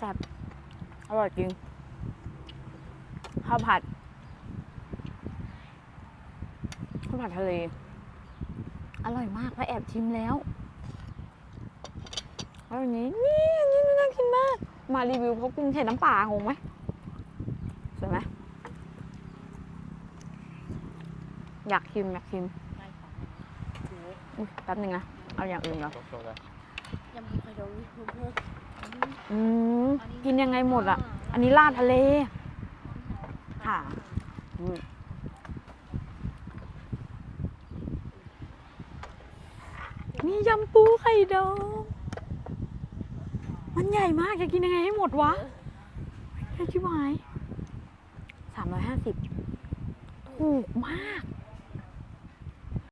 แซ่บอร่อยจริงข้าวผัดข้าวผัดทะเล อร่อยมากพระแอบชิมแล้วแล้วอันนี้นี่อันนี้น่ากินมาก มารีวิวเขากินใส่น้ำปลางงไหมสวยไหมอยากชิมอยากชิมได้ค่ะอุ๊ยแป๊บนึงนะ เอาอย่างอื่นเหรอโชว์เลยยำปูไข่ดองนี่คือเพิ่มอืม กินยังไงหมดอะ อันนี้ลาดทะเล ค่ะอืมมียำปูไข่ดอง มันใหญ่มากจะกินยังไงให้หมดวะแค่ชิบหายสามร้อยห้าสิบถูกมาก